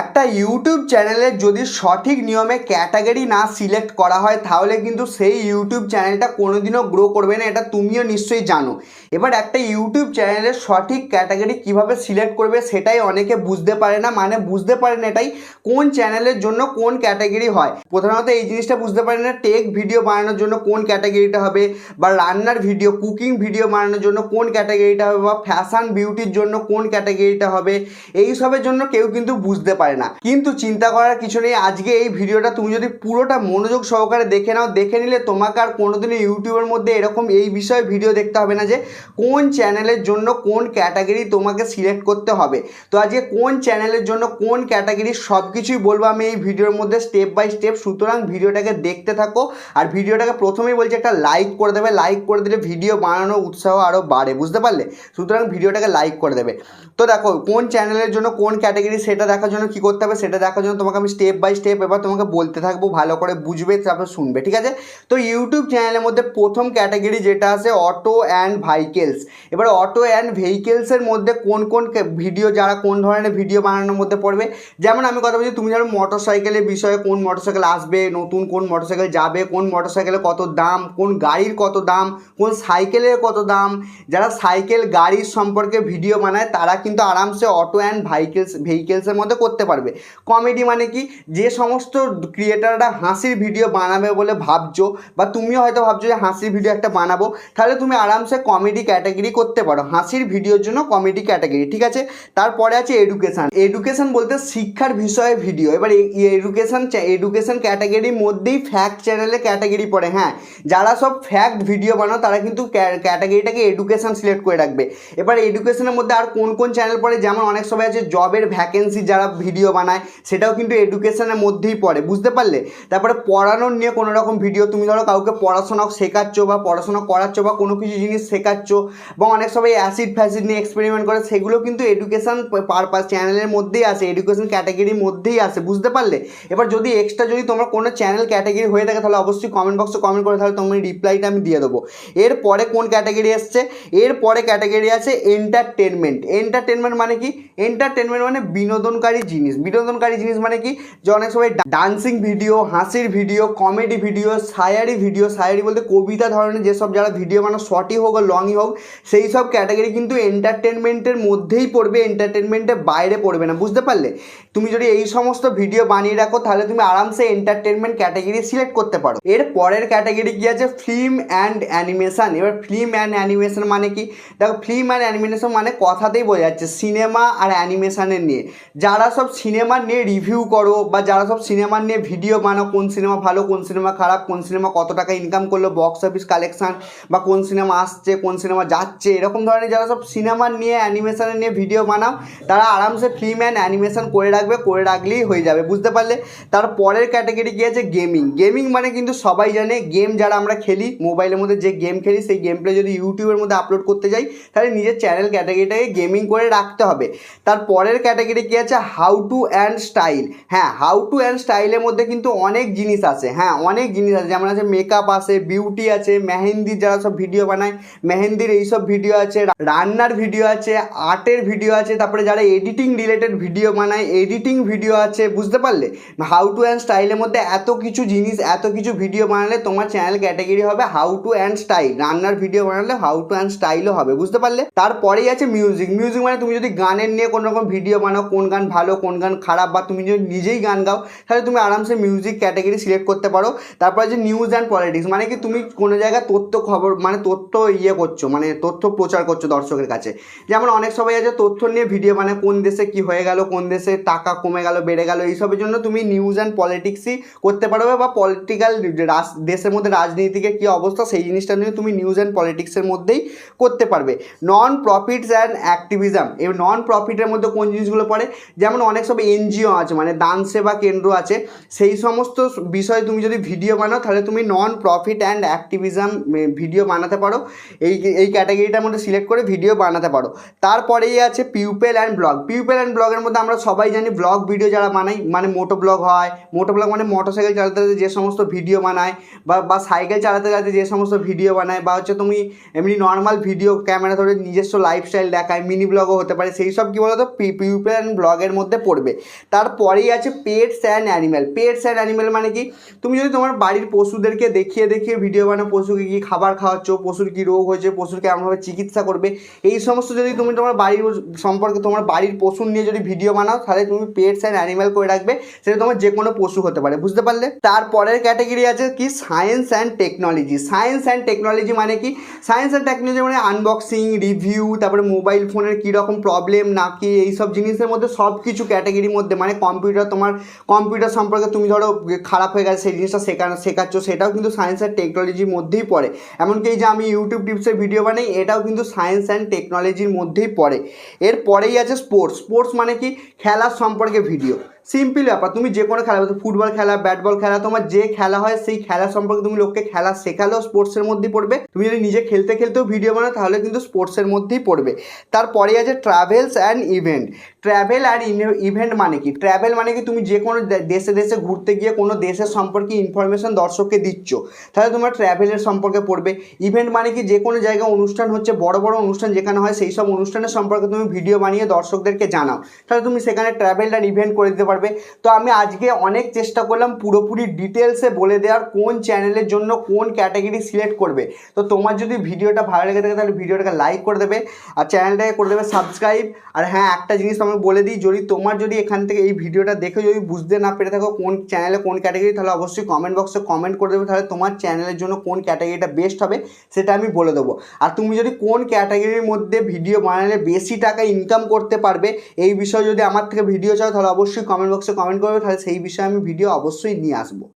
একটা ইউটিউব চ্যানেলে যদি সঠিক নিয়মে ক্যাটাগরি না সিলেক্ট করা হয়, তাহলে কিন্তু সেই ইউটিউব চ্যানেলটা কোনোদিনও গ্রো করবে না, এটা তুমিও নিশ্চয়ই জানো। এবার একটা ইউটিউব চ্যানেলের সঠিক ক্যাটাগরি কীভাবে সিলেক্ট করবে, সেটাই অনেকে বুঝতে পারে না। মানে বুঝতে পারে না এটাই কোন চ্যানেলের জন্য কোন ক্যাটাগরি হয়। প্রধানত এই জিনিসটা বুঝতে পারে না টেক ভিডিও বানানোর জন্য কোন ক্যাটাগরিটা হবে, বা রান্নার ভিডিও কুকিং ভিডিও বানানোর জন্য কোন ক্যাটাগরিটা হবে, বা ফ্যাশন বিউটির জন্য কোন ক্যাটাগরিটা হবে এই সবের জন্য কেউ কিন্তু বুঝতে পারে না। কিন্তু চিন্তা করার কিছু নেই, আজকে এই ভিডিওটা তুমি যদি পুরোটা মনোযোগ সহকারে দেখে নাও, দেখে নিলে তোমাকে আর কোনোদিনও ইউটিউবের মধ্যে এরকম এই বিষয়ে ভিডিও দেখতে হবে না যে কোন চ্যানেলের জন্য কোন ক্যাটাগরি তোমাকে সিলেক্ট করতে হবে। তো আজকে কোন চ্যানেলের জন্য কোন ক্যাটাগরি সব কিছুই বলব আমি এই ভিডিওর মধ্যে স্টেপ বাই স্টেপ সুতরাং ভিডিওটাকে দেখতে থাকো আর ভিডিওটাকে প্রথমেই বলছি একটা লাইক করে দেবে লাইক করে দিলে ভিডিও বানানোর উৎসাহ আরও বাড়ে, বুঝতে পারলে? সুতরাং ভিডিওটাকে লাইক করে দেবে। তো দেখো, কোন চ্যানেলের জন্য কোন ক্যাটাগরি সেটা দেখার জন্য কী করতে হবে সেটা দেখার জন্য তোমাকে আমি স্টেপ বাই স্টেপ এবার তোমাকে বলতে থাকব, ভালো করে বুঝবে, তারপর শুনবে, ঠিক আছে? তো ইউটিউব চ্যানেলের মধ্যে প্রথম ক্যাটাগরি যেটা আছে অটো অ্যান্ড ভাইকেলস এবার অটো অ্যান্ড ভেহিকেলসের মধ্যে কোন কোন ভিডিও যারা কোন ধরনের ভিডিও বানানোর মধ্যে পড়বে, যেমন আমি কথা বলছি, তুমি ধরো মোটর সাইকেলের বিষয়ে কোন মোটর সাইকেল আসবে, নতুন কোন মোটর সাইকেল যাবে, কোন মোটর সাইকেলের কত দাম, কোন গাড়ির কত দাম, কোন সাইকেলের কত দাম, যারা সাইকেল গাড়ির সম্পর্কে ভিডিও বানায়, তারা কিন্তু আরামসে অটো অ্যান্ড ভাইকেলস ভেহিকেলসের মধ্যে করতে পারবে। কমেডি মানে কি? যে সমস্ত ক্রিয়েটাররা হাসির ভিডিও বানাবে বলে ভাবছ বা তুমিও হয়তো ভাবছ যে হাসির ভিডিও একটা বানাবো, তাহলে তুমি আরামসে কমেডি ক্যাটাগরি করতে পারো। হাসির ভিডিওর জন্য কমেডি ক্যাটাগরি ঠিক আছে? তারপরে আছে এডুকেশান এডুকেশান বলতে শিক্ষার বিষয়ে ভিডিও এবার এডুকেশান এডুকেশান ক্যাটাগরির মধ্যেই ফ্যাক্ট চ্যানেলে ক্যাটাগরি পড়ে হ্যাঁ? যারা সব ফ্যাক্ট ভিডিও বানাও, তারা কিন্তু ক্যাটাগরিটাকে এডুকেশান সিলেক্ট করে রাখবে। এবার এডুকেশনের মধ্যে আর কোন কোন চ্যানেল পড়ে? যেমন অনেক সময় আছে জবের ভ্যাকেন্সি যারা ভিডিও বানায়, সেটাও কিন্তু এডুকেশনের মধ্যেই পড়ে, বুঝতে পারলে? তারপরে পড়ানোর নিয়ে কোনো রকম ভিডিও তুমি ধরো কাউকে পড়াশোনা শেখাচ্ছ বা পড়াশোনা করাচ্ছ বা কোনো কিছু জিনিস শেখাচ্ছ বা অনেক সময় অ্যাসিড ফ্যাসিড নিয়ে এক্সপেরিমেন্ট করে, সেগুলো কিন্তু এডুকেশন পারপাস চ্যানেলের মধ্যেই আসে এডুকেশন ক্যাটাগরির মধ্যেই আসে, বুঝতে পারলে? এবার যদি এক্সট্রা যদি তোমার কোনো চ্যানেল ক্যাটাগরি হয়ে থাকে, তাহলে অবশ্যই কমেন্ট বক্সে কমেন্ট করে, তাহলে তোমার রিপ্লাইটা আমি দিয়ে দেবো। এরপরে কোন ক্যাটাগরি এসছে? এরপরে ক্যাটাগরি আছে এন্টারটেনমেন্ট এন্টারটেনমেন্ট মানে কি? এন্টারটেনমেন্ট মানে বিনোদনকারী জিনিস। বিনোদনকারী জিনিস মানে কি? যে অনেক সময় ডান্সিং ভিডিও হাসির ভিডিও কমেডি ভিডিও সায়ারি ভিডিও সায়ারি বলতে কবিতা ধরনের যেসব যারা ভিডিও মানে শর্টই হোক আর লংই হোক, সেই সব ক্যাটাগরি কিন্তু এন্টারটেনমেন্টের মধ্যেই পড়বে এন্টারটেনমেন্টের বাইরে পড়বে না, বুঝতে পারলে? তুমি যদি এই সমস্ত ভিডিও বানিয়ে রাখো, তাহলে তুমি আরামসে এন্টারটেনমেন্ট ক্যাটাগরি সিলেক্ট করতে পারো। এর পরের ক্যাটাগরি কি আছে? ফিল্ম অ্যান্ড অ্যানিমেশন এবার ফিল্ম অ্যান্ড অ্যানিমেশন মানে কি? দেখো ফিল্ম অ্যান্ড অ্যানিমেশন মানে কথাতেই বোঝা যাচ্ছে সিনেমা আর অ্যানিমেশনের নিয়ে। যারা সব সিনেমা নিয়ে রিভিউ করো বা যারা সব সিনেমা নিয়ে ভিডিও বানাও, কোন সিনেমা ভালো, কোন সিনেমা খারাপ, কোন সিনেমা কত টাকা ইনকাম করল বক্স অফিস কালেকশান বা কোন সিনেমা আসছে, কোন সিনেমা যাচ্ছে, এরকম ধরনের যারা সব সিনেমা নিয়ে অ্যানিমেশনের নিয়ে ভিডিও বানাও, তারা আরামসে ফিল্ম অ্যান্ড অ্যানিমেশন করে রাখবে, করে রাখলেই হয়ে যাবে, বুঝতে পারলে? তার পরের ক্যাটাগরি কী আছে? গেমিং গেমিং মানে কিন্তু সবাই জানে গেম যারা আমরা খেলি মোবাইলের মধ্যে যে গেম খেলি, সেই গেম প্লে যদি ইউটিউবের মধ্যে আপলোড করতে যাই, তাহলে নিজের চ্যানেল ক্যাটাগরিটাকে গেমিং করে রাখতে হবে। তার পরের ক্যাটাগরি কী আছে? হাউ টু অ্যান্ড স্টাইল হ্যাঁ হাউ টু অ্যান্ড স্টাইলের মধ্যে কিন্তু অনেক জিনিস আছে। হ্যাঁ অনেক জিনিস আছে। যেমন আছে মেকআপ আছে বিউটি আছে মেহেন্দির যারা সব ভিডিও বানায়, মেহেন্দির এইসব ভিডিও আছে, রান্নার ভিডিও আছে, আর্টের ভিডিও আছে, তারপরে যারা এডিটিং রিলেটেড ভিডিও বানায় এডিটিং ভিডিও আছে, বুঝতে পারলে? হাউ টু অ্যান্ড স্টাইলের মধ্যে এত কিছু জিনিস, এত কিছু ভিডিও বানালে তোমার চ্যানেল ক্যাটাগরি হবে হাউ টু অ্যান্ড স্টাইল রান্নার ভিডিও বানালে হাউ টু অ্যান্ড স্টাইলও হবে, বুঝতে পারলে? তারপরেই আছে মিউজিক মিউজিক মানে তুমি যদি গানের নিয়ে কোনো রকম ভিডিও বানাও, কোন গান ভালো কোন গান খারাপ বা তুমি যদি নিজেই গান গাও, তাহলে তুমি আরামসে মিউজিক ক্যাটাগরি সিলেক্ট করতে পারো। তারপর আছে নিউজ অ্যান্ড পলিটিক্স মানে কি তুমি কোনো জায়গায় তথ্য খবর মানে তথ্য ইয়ে করছ মানে তথ্য প্রচার করছ দর্শকের কাছে। যেমন অনেক সবাই আছে তথ্য নিয়ে ভিডিও মানে কোন দেশে কি হয়ে গেল, কোন দেশে টাকা কমে গেল, বেড়ে গেল, এইসবের জন্য তুমি নিউজ অ্যান্ড পলিটিক্সই করতে পারবে বা পলিটিক্যাল দেশের মধ্যে রাজনীতিকে কী অবস্থা, সেই জিনিসটা নিয়ে তুমি নিউজ অ্যান্ড পলিটিক্সের মধ্যেই করতে পারবে। নন প্রফিটস অ্যান্ড অ্যাক্টিভিজম এই নন প্রফিটের মধ্যে কোন জিনিসগুলো পড়ে? যেমন অনেক সব এনজিও আছে মানে দান সেবা কেন্দ্র আছে, সেই সমস্ত বিষয়ে তুমি যদি ভিডিও বানাও, তাহলে তুমি non profit and activism video বানাতে পারো। এই এই ক্যাটাগরিটার মধ্যে সিলেক্ট করে ভিডিও বানাতে পারো। তারপরেই আছে people and blog people and ব্লগের মধ্যে আমরা সবাই জানি ব্লগ ভিডিও যারা বানাই মানে মোটো ব্লগ হয়, মোটো ব্লগ মানে মোটর সাইকেল চালাতে চালাতে যে সমস্ত ভিডিও বানায়, বা বা সাইকেল চালাতে চালাতে যে সমস্ত ভিডিও বানায়, বা হচ্ছে তুমি এমনি নর্মাল ভিডিও ক্যামেরা ধরে নিজস্ব লাইফস্টাইল দেখায় মিনি ব্লগও হতে পারে, সেই সব কী বলতো? পিউপেল অ্যান্ড ব্লগের মধ্যে পড়বে। তারপরেই আছে pets and animal pets and animal মানে কি? তুমি যদি তোমার বাড়ির পশুদেরকে দেখিয়ে দেখিয়ে ভিডিও বানাও, পশুকে কী খাবার খাওয়াচ্ছ, পশুর কী রোগ হয়েছে, পশুর কেমনভাবে চিকিৎসা করবে, এই সমস্ত যদি তুমি তোমার বাড়ির সম্পর্কে তোমার বাড়ির পশুর নিয়ে যদি ভিডিও বানাও, তাহলে তুমি পেটস অ্যান্ড অ্যানিম্যাল করে রাখবে, সেটা তোমার যে কোনো পশু হতে পারে। বুঝতে পারলে? তারপরের ক্যাটাগরি আছে কি? Science and technology science and technology মানে কি? সায়েন্স অ্যান্ড টেকনোলজি মানে আনবক্সিং রিভিউ তারপরে মোবাইল ফোনের কীরকম প্রবলেম নাকি এইসব জিনিসের মধ্যে সব কিছু ক্যাটাগরির মধ্যে মানে কম্পিউটার তোমার কম্পিউটার সম্পর্কে তুমি ধরো খারাপ হয়ে গেছে, সেই জিনিসটা শেখানো শেখাচ্ছ, সেটাও কিন্তু সায়েন্স অ্যান্ড টেকনোলজির মধ্যেই পড়ে। এমনকি এই যে আমি ইউটিউব টিপসের ভিডিও বানাই, এটাও কিন্তু সায়েন্স অ্যান্ড টেকনোলজির মধ্যেই পড়ে। এরপরেই আছে স্পোর্টস স্পোর্টস মানে কি? খেলার সম্পর্কে ভিডিও সিম্পল ব্যাপার, তুমি যে কোনো খেলা ফুটবল খেলা ব্যাট বল খেলা, তোমার যে খেলা হয় সেই খেলা সম্পর্কে তুমি লোককে খেলা শেখালেও স্পোর্টসের মধ্যেই পড়বে। তুমি যদি নিজে খেলতে খেলতেও ভিডিও বানাও, তাহলে কিন্তু স্পোর্টসের মধ্যেই পড়বে। তারপরে আছে ট্রাভেলস অ্যান্ড ইভেন্ট ট্রাভেল আর ইভেন্ট মানে কি? ট্রাভেল মানে কি? তুমি যে কোনো দেশে দেশে ঘুরতে গিয়ে কোনো দেশের সম্পর্কে ইনফরমেশন দর্শককে দিচ্ছ, তাহলে তোমার ট্রাভেলের সম্পর্কে পড়বে। ইভেন্ট মানে কি? যে কোনো জায়গায় অনুষ্ঠান হচ্ছে, বড় বড় অনুষ্ঠান যেখানে হয়, সেই সব অনুষ্ঠানের সম্পর্কে তুমি ভিডিও বানিয়ে দর্শকদেরকে জানাও। তাহলে তুমি সেখানে ট্রাভেল আর ইভেন্ট করে দিতে পারবে। তো আমি আজকে অনেক চেষ্টা করলাম পুরোপুরি ডিটেলসে বলে দেওয়ার কোন চ্যানেলের জন্য কোন ক্যাটাগরি সিলেক্ট করবে। তো তোমার যদি ভিডিওটা ভালো লেগে থাকে তাহলে ভিডিওটাকে লাইক করে দেবে আর চ্যানেলটাকে করে দেবে সাবস্ক্রাইব আর হ্যাঁ একটা জিনিস আমি বলে দিই, যদি তোমার যদি এখান থেকে এই ভিডিওটা দেখে যদি বুঝতে না পেরে থাকো কোন চ্যানেলে কোন ক্যাটাগরি তাহলে অবশ্যই কমেন্ট বক্সে কমেন্ট করে দেবে, তাহলে তোমার চ্যানেলের জন্য কোন ক্যাটাগরিটা বেস্ট হবে সেটা আমি বলে দেবো। আর তুমি যদি কোন ক্যাটাগরির মধ্যে ভিডিও বানালে বেশি টাকা ইনকাম করতে পারবে, এই বিষয়ে যদি আমার থেকে ভিডিও চাও, তাহলে অবশ্যই কমেন্ট বক্সে কমেন্ট করবে তাহলে সেই বিষয়ে আমি ভিডিও অবশ্যই নিয়ে আসব।